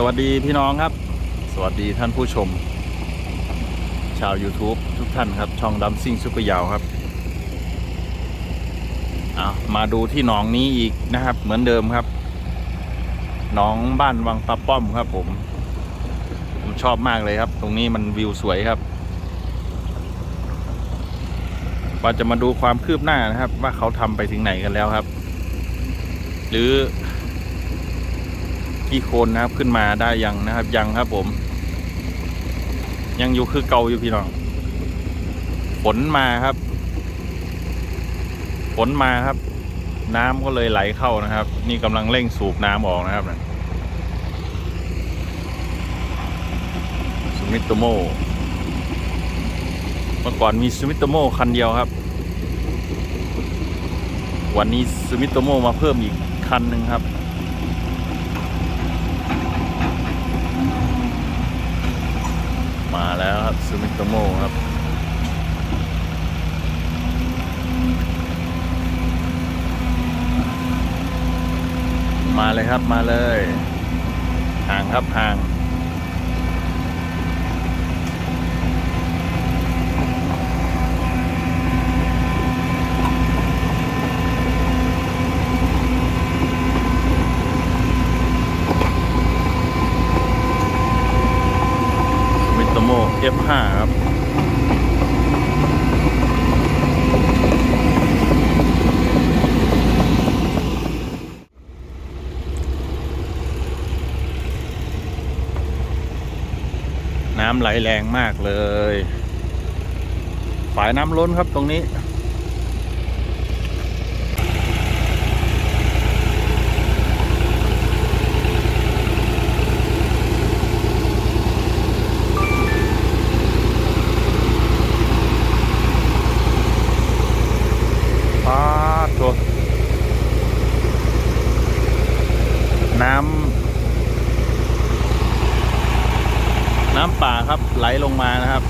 สวัสดีพี่น้องครับ สวัสดีท่านผู้ชม ชาว YouTube ทุกท่านครับช่องดัมซิ่งซุปเปอร์ยาวครับเอามาดูที่หนองนี้อีกนะครับ เหมือนเดิมครับหนองบ้านวังปลาป้อมครับผม ผมชอบมากเลยครับ ตรงนี้มันวิวสวยครับเราจะมาดูความคืบหน้านะครับ ว่าเขาทำไปถึงไหนกันแล้วครับ หรือ กี่โคนนะครับขึ้นมาได้ยังนะครับ ยังครับผม ยังอยู่คือเก่าอยู่พี่น้องฝนมาครับฝนมาครับ น้ำก็เลยไหลเข้านะครับ นี่กำลังเร่งสูบน้ำออกนะครับนะสมิโตโมเมื่อก่อนมีสมิโตโมคันเดียวครับ วันนี้สมิโตโมมาเพิ่มอีกคันหนึ่งครับ มาแล้ว ครับซูมิโตโมครับมาเลยครับมาเลย ห่างครับห่าง มิโตโม F5 ครับ น้ำไหลแรงมากเลย ฝายน้ำล้นครับตรงนี้ ปาดโถน้ำ น้ำป่าครับไห ลลงมานะครับ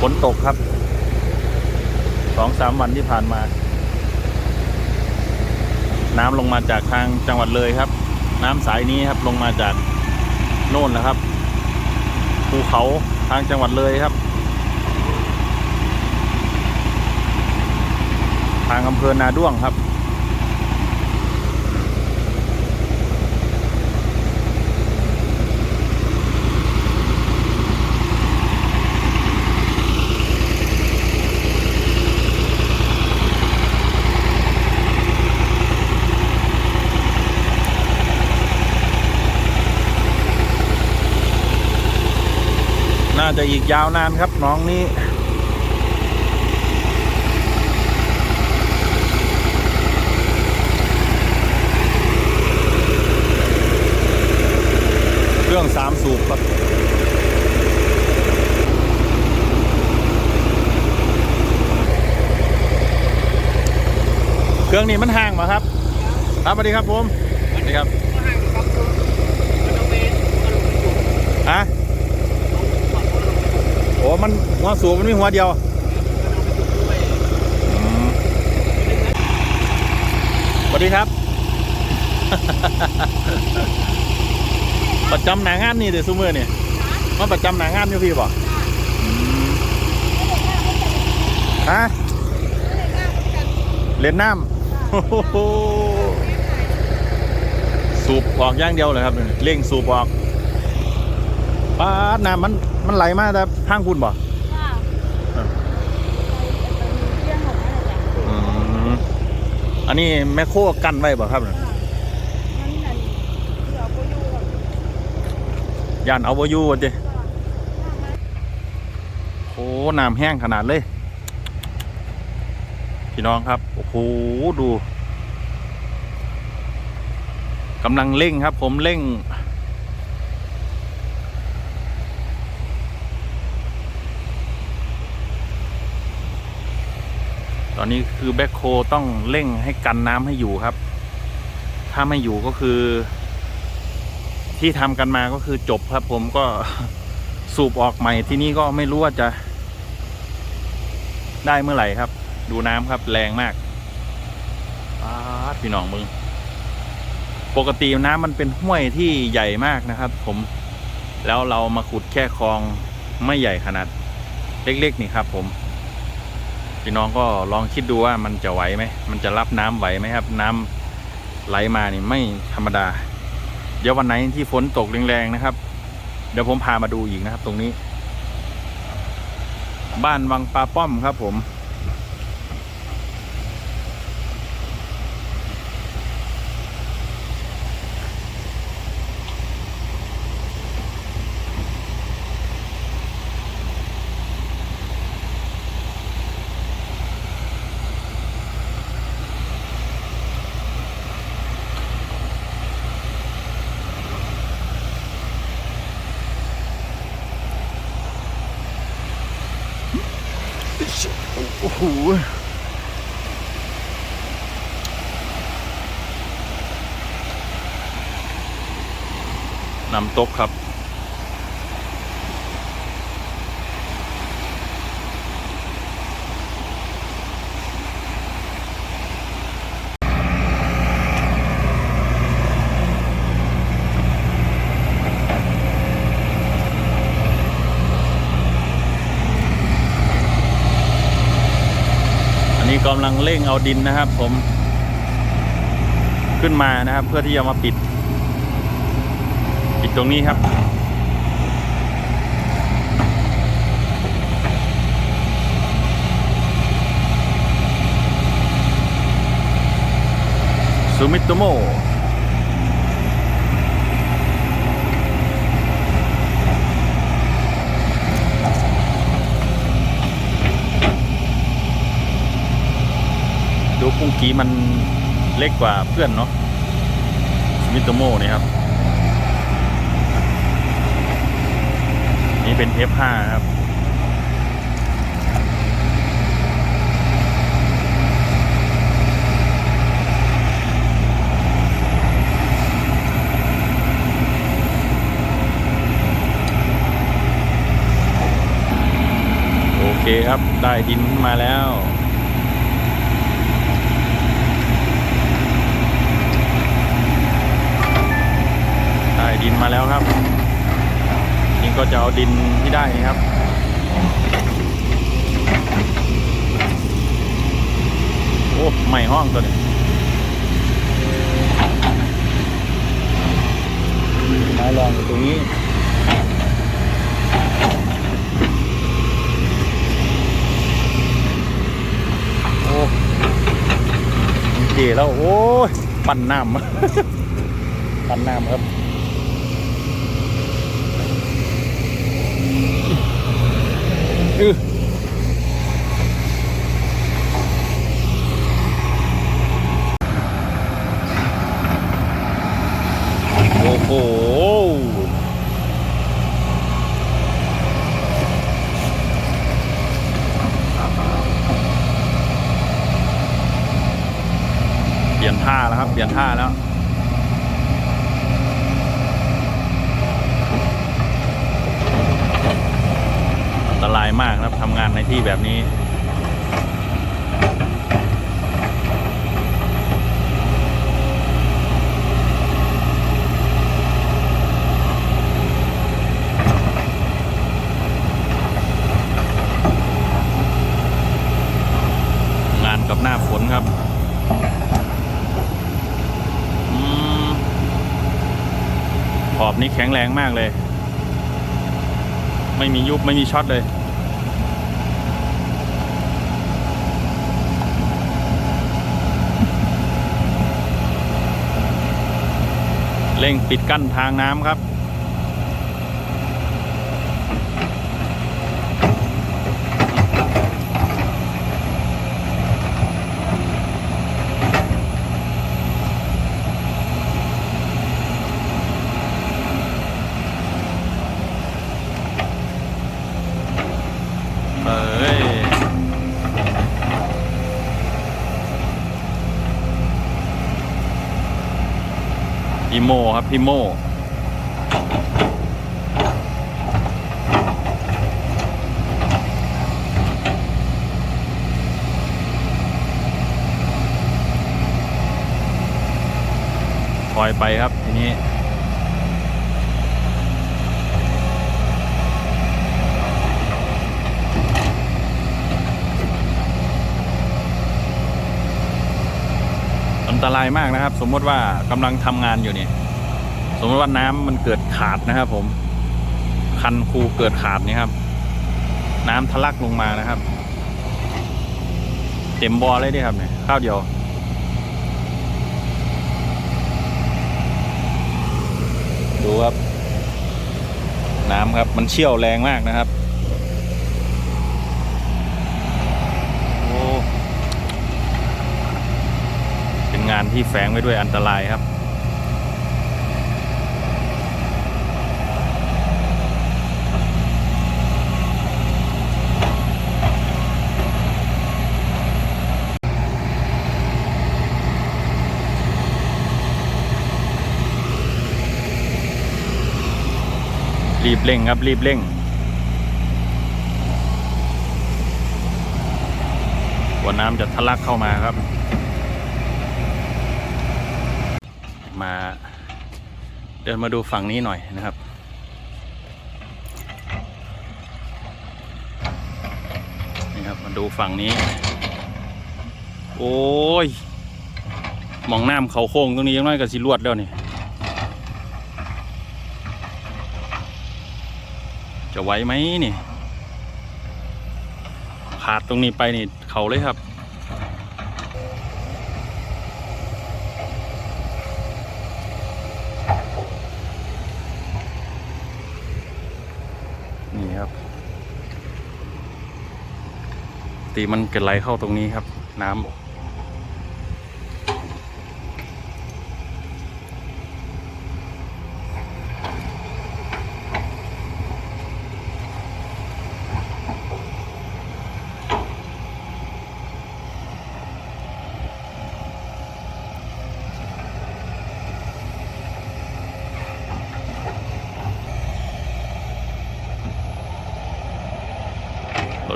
ฝนตกครับสองสามวันที่ผ่านมา น้ำลงมาจากทางจังหวัดเลยครับ น้ำสายนี้ครับลงมาจากโน่นนะครับภูเขาทางจังหวัดเลยครับ ทางอำเภอนาด้วงครับ จะอีกยาวนานครับน้องนี้ เครื่องสามสูบครับเครื่องนี้มันห่างมาครับ ครับสวัสดีครับผมสวัสดีครับฮะโอ้ มันหัวสูบมันมีหัวเดียวสวัสดีครับ ประจำหนางานนี่เดี๋ยวซูเมอร์เนี่ยมาประจำหนางานอยู่พี่บอืมฮะเล่นน้ำสูบออกย่างเดียวเลยครับเนี่ยเร่งสูบออก ป้าดน้ำมันมันไหลมาแต่ทางคุณบ่ค่ะเรื่องของอะไรจ้ะอืมอันนี้แมคโครกั้นไว้บ่ครับเนี่ยค่ะมันนั่นเดี๋ยวก็อยู่กับย่านเอาบ่อยู่ว่าติค่ะโอ้น้ำแห้งขนาดเลย พี่น้องครับ โอ้โหดูกำลังเร่งครับ ผมเร่ง อนนี้คือแบ็คโคต้องเร่งให้กันน้ำให้อยู่ครับ ถ้าไม่อยู่ก็คือ ที่ทำกันมาก็คือจบครับผมก็สูบออกใหม่ที่นี่ก็ไม่รู้ว่าจะ ได้เมื่อไหร่ครับ ดูน้ำครับแรงมากป้าพี่น้องมึง ปกติน้ำมันเป็นห้วยที่ใหญ่มากนะครับ ผมแล้วเรามาขุดแค่คลองไม่ใหญ่ขนาด เล็ก ๆ นี่ครับผม พี่น้องก็ลองคิดดูว่ามันจะไหวไหม มันจะรับน้ำไหวไหมครับ น้ำไหลมานี่ไม่ธรรมดา เดี๋ยววันไหนที่ฝนตกแรงๆนะครับ เดี๋ยวผมพามาดูอีกนะครับ ตรงนี้ บ้านวังปลาป้อมครับผม โอ้โหน้ำตกครับ กำลังเร่งเอาดินนะครับ ผม ขึ้นมานะครับ เพื่อที่จะมาปิด ปิดตรงนี้ครับ ซูมิโตโม ดูกุ้งกีมันเล็กกว่าเพื่อนเนาะซูมิโตโมนี่ครับ นี่เป็น F5 ครับโอเคครับ ได้ดินมาแล้ว นี่ก็จะเอาดินที่ได้นี่ครับ โอ้ใหม่ห้องตัวนี้ไม้รองอยู่ตรงนี้โอ้เจ๋แล้ว โอ้ย ปั่นน้ำปั่นน้ำครับ อือโอ้โหเปลี่ยนท่าแล้วครับ เปลี่ยนท่าแล้ว อันต รายมากนะครับทำงานในที่แบบนี้ งานกับหน้าฝนครับขอบนี้แข็งแรงมากเลย ไม่มียุบไม่มีช็อตเลย เร่งปิดกั้นทางน้ำครับ เอ้ย พี่โมครับพี่โมคอยไปครับทีนี้ อันตรายมากนะครับ สมมติว่ากำลังทำงานอยู่เนี่ย สมมติว่าน้ำมันเกิดขาดนะครับ ผม คันคูเกิดขาดนี่ครับ น้ำทะลักลงมานะครับ เต็มบอเลยดิครับเนี่ยข้าวเดียวดูครับ น้ำครับมันเชี่ยวแรงมากนะครับ โอ้ เป็นงานที่แฝงไว้ด้วยอันตรายครับ รีบเร่งครับ รีบเร่งกว่าน้ำจะทะลักเข้ามาครับ มา เดินมาดูฝั่งนี้หน่อยนะครับ นี่ครับมาดูฝั่งนี้ โอ้ยมองน้ำเขาโค้งตรงนี้ยังน้อยกับสิลวดแล้วนี่จะไหวไหมนี่ขาดตรงนี้ไปนี่เขาเลยครับ ตีมันเกิดไหลเข้าตรงนี้ครับ น้ำ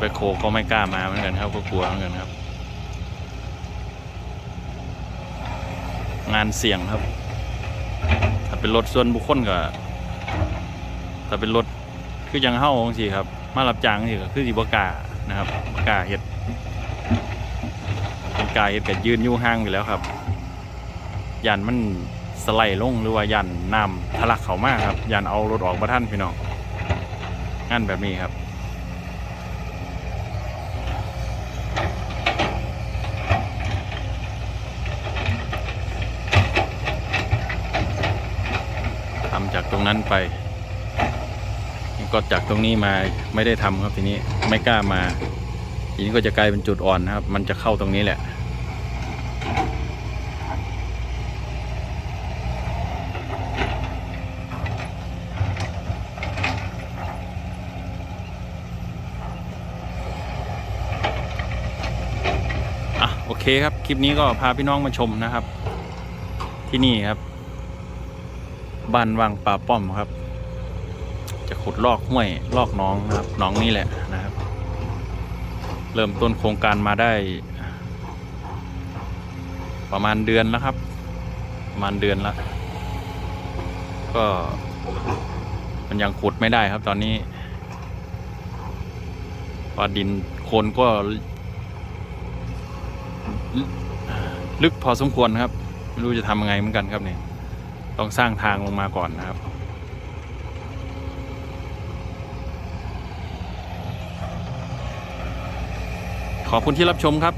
แบคโคก็ไม่กล้ามาเหมือนกันครับก็กลัวเหมือนกันครับ งานเสี่ยงครับ ถ้าเป็นรถส่วนบุคคลก็ถ้าเป็นรถคือยังเฮ้าจังสิครับ มารับจ้างสิก็คือสิบกานะครับกาเฮ็ดเป็นกาเฮ็ดก็ยืนยู่ห่างอยู่แล้วครับยันมันสไลด์ลงหรือว่ายันนำทะลักเขามากครับยันเอารถออกมาท่านพี่น้องงานแบบนี้ครับ ทำจากตรง นั้นไป ก็จากตรงนี้มาไม่ได้ทำครับทีนี้ไม่กล้ามาทีนี้ก็จะกลายเป็นจุดอ่อนนะครับ มันจะเข้าตรงนี้แหละ อะโอเคครับ คลิปนี้ก็พาพี่น้องมาชมนะครับ ที่นี่ครับ บ้านวังป่าป้อมครับ จะขุดลอกห้วยลอกน้องนะครับน้องนี่แหละนะครับ เริ่มต้นโครงการมาได้ ประมาณเดือนแล้วครับ ประมาณเดือนแล้วก็มันยังขุดไม่ได้ครับตอนนี้เพราดินโคลนก็ ลึกพอสมควรครับ ไม่รู้จะทำยังไงเหมือนกันครับเนี่ย ต้องสร้างทางลงมาก่อนนะครับ ขอบคุณที่รับชมครับ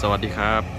สวัสดีครับ